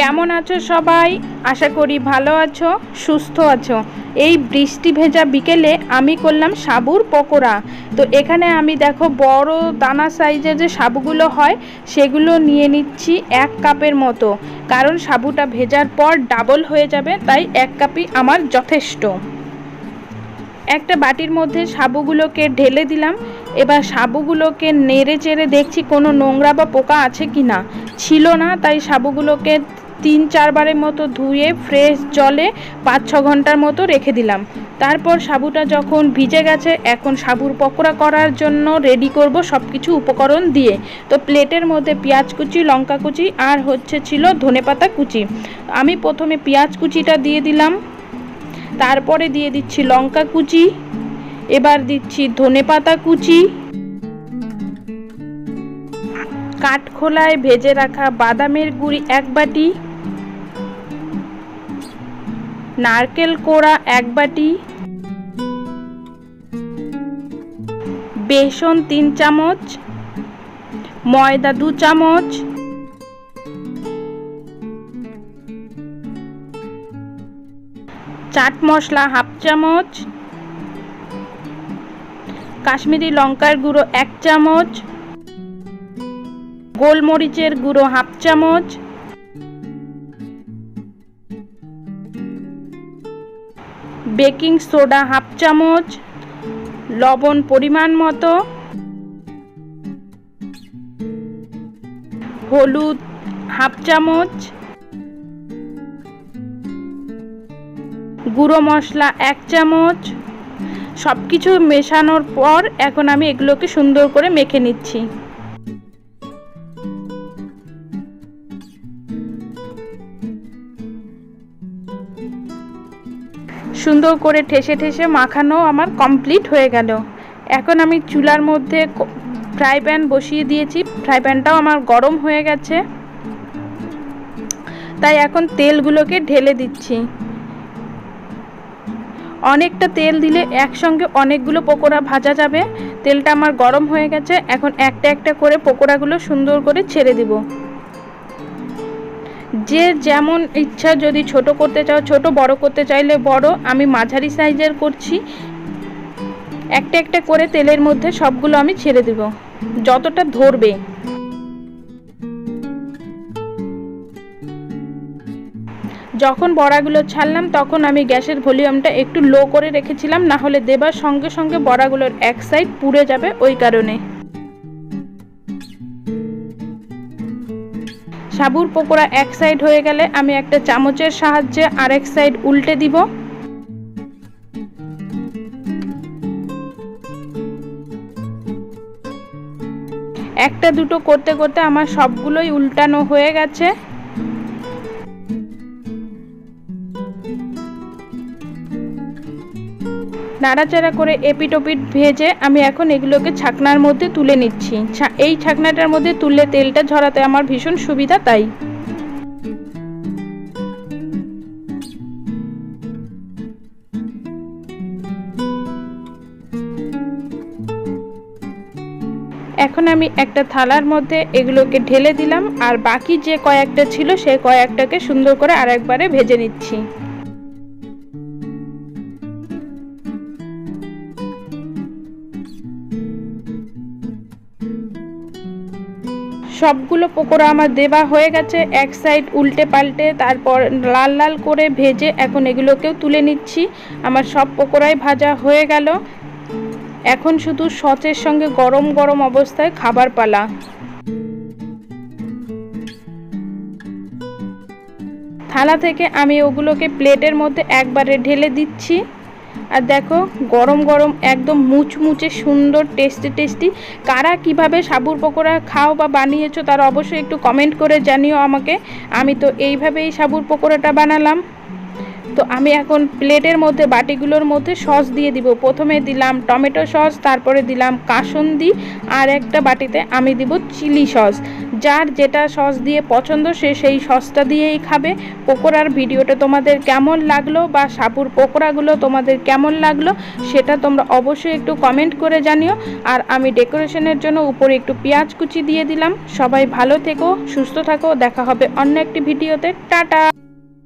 কেমন আছো সবাই? আশা করি ভালো আছো, সুস্থ আছো। এই বৃষ্টি ভেজা বিকেলে আমি করলাম সাবুর পকোড়া। তো এখানে আমি দেখো বড় দানা সাইজের যে সাবুগুলো হয়, সেগুলো নিয়ে নিচ্ছি এক কাপের মতো। কারণ সাবুটা ভেজার পর ডাবল হয়ে যাবে, তাই এক কাপই আমার যথেষ্ট। একটা বাটির মধ্যে সাবুগুলোকে ঢেলে দিলাম। এবার সাবুগুলোকে নেড়ে চেড়ে দেখছি কোনো নোংরা বা পোকা আছে কি না ছিল না, তাই সাবুগুলোকে তিন চারবারের মতো ধুয়ে ফ্রেশ জলে পাঁচ ছ ঘণ্টার মতো রেখে দিলাম। তারপর সাবুটা যখন ভিজে গেছে, এখন সাবুর পকোড়া করার জন্য রেডি করব সব কিছু উপকরণ দিয়ে। তো প্লেটের মধ্যে পেঁয়াজ কুচি, লঙ্কা কুচি আর হচ্ছে ছিল ধনেপাতা কুচি। আমি প্রথমে পেঁয়াজ কুচিটা দিয়ে দিলাম। তারপরে দিয়ে দিচ্ছি লঙ্কা কুচি। এবার দিচ্ছি ধনেপাতা কুচি। কাঠখোলায় ভেজে রাখা বাদামের গুঁড়ি এক বাটি। নারকেল কোড়া এক বাটি, বেসন তিন চামচ, ময়দা দু চামচ, চাট মশলা হাফ চামচ, কাশ্মীরি লঙ্কার গুঁড়ো এক চামচ, গোলমরিচের গুঁড়ো হাফ চামচ বেকিং সোডা হাফ চামচ, লবণ পরিমাণ মতো, হলুদ হাফ চামচ, গুঁড়ো মশলা এক চামচ সব কিছু মেশানোর পর এখন আমি এগুলোকে সুন্দর করে মেখে নিচ্ছি। সুন্দর করে ঠেসে ঠেসে মাখানো আমার কমপ্লিট হয়ে গেল। এখন আমি চুলার মধ্যে ফ্রাই প্যান বসিয়ে দিয়েছি। ফ্রাই প্যানটাও আমার গরম হয়ে গেছে। তাই এখন তেলগুলোকে ঢেলে দিচ্ছি। অনেকটা তেল দিলে একসঙ্গে অনেকগুলো পকোড়া ভাজা যাবে। তেলটা আমার গরম হয়ে গেছে। এখন একটা একটা করে পকোড়াগুলো সুন্দর করে ছেড়ে দিব। যে যেমন ইচ্ছা যদি ছোট করতে চাও, ছোট বড় করতে চাইলে বড়, আমি মাঝারি সাইজের করছি। একটা একটা করে তেলের মধ্যে সবগুলো আমি ছেড়ে দেব, যতটা ধরবে। যখন বড়াগুলো ছাড়লাম, তখন আমি গ্যাসের ভলিউমটা একটু লো করে রেখেছিলাম, না হলে দেবার সঙ্গে সঙ্গে বড়াগুলোর এক সাইড পুড়ে যাবে ওই কারণে। সাবুর পকোড়া এক সাইড হয়ে গেলে আমি একটা চামচের সাহায্যে আরেক সাইড উল্টে দিব। একটা দুটো করতে করতে আমার সবগুলোই উল্টানো হয়ে গেছে। নাড়াচাড়া করে এপিটোপিট ভেজে আমি এখন এগুলোকে ছাকনার মধ্যে তুলে নিচ্ছি। এই ছাকনাটার মধ্যে তুললে তেলটা ঝরাতে আমার ভীষণ সুবিধা তাই। এখন আমি একটা থালার মধ্যে এগুলোকে ঢেলে দিলাম আর বাকি যে কয়েকটা ছিল সেই কয়েকটাকে সুন্দর করে আরেকবারে ভেজে নিচ্ছি। সবগুলো পকোড়া আমার দেওয়া হয়ে গেছে, এক সাইড উল্টে পাল্টে, তারপর লাল লাল করে ভেজে এখন এগুলোকেও তুলে নিচ্ছি। আমার সব পকোড়াই ভাজা হয়ে গেল। এখন শুধু সচের সঙ্গে গরম গরম অবস্থায় খাবার পালা। থালা থেকে আমি ওগুলোকে প্লেটের মধ্যে একবারে ঢেলে দিচ্ছি। আর দেখো, গরম গরম একদম মুচমুচে সুন্দর টেস্টি টেস্টি কারা কীভাবে সাবুর পকোড়া খাও বা বানিয়েছো তার অবশ্যই একটু কমেন্ট করে জানিও আমাকে। আমি তো এইভাবেই সাবুর পকোড়াটা বানালাম। তো আমি এখন প্লেটের মধ্যে, বাটিগুলোর মধ্যে সস দিয়ে দিব। প্রথমে দিলাম টমেটো সস, তারপরে দিলাম কাসুন্দি আর একটা বাটিতে আমি দিব চিলি সস। যার যেটা সস দিয়ে পছন্দ, সে সেই সসটা দিয়েই খাবে। পকোড়ার ভিডিওটা তোমাদের কেমন লাগল বা সাবুর পকোড়াগুলো তোমাদের কেমন লাগল, সেটা তোমরা অবশ্যই একটু কমেন্ট করে জানিও। আর আমি ডেকোরেশনের জন্য উপরে একটু পেঁয়াজ কুচি দিয়ে দিলাম। সবাই ভালো থেকো, সুস্থ থাকো, দেখা হবে অন্য একটি ভিডিওতে। টাটা!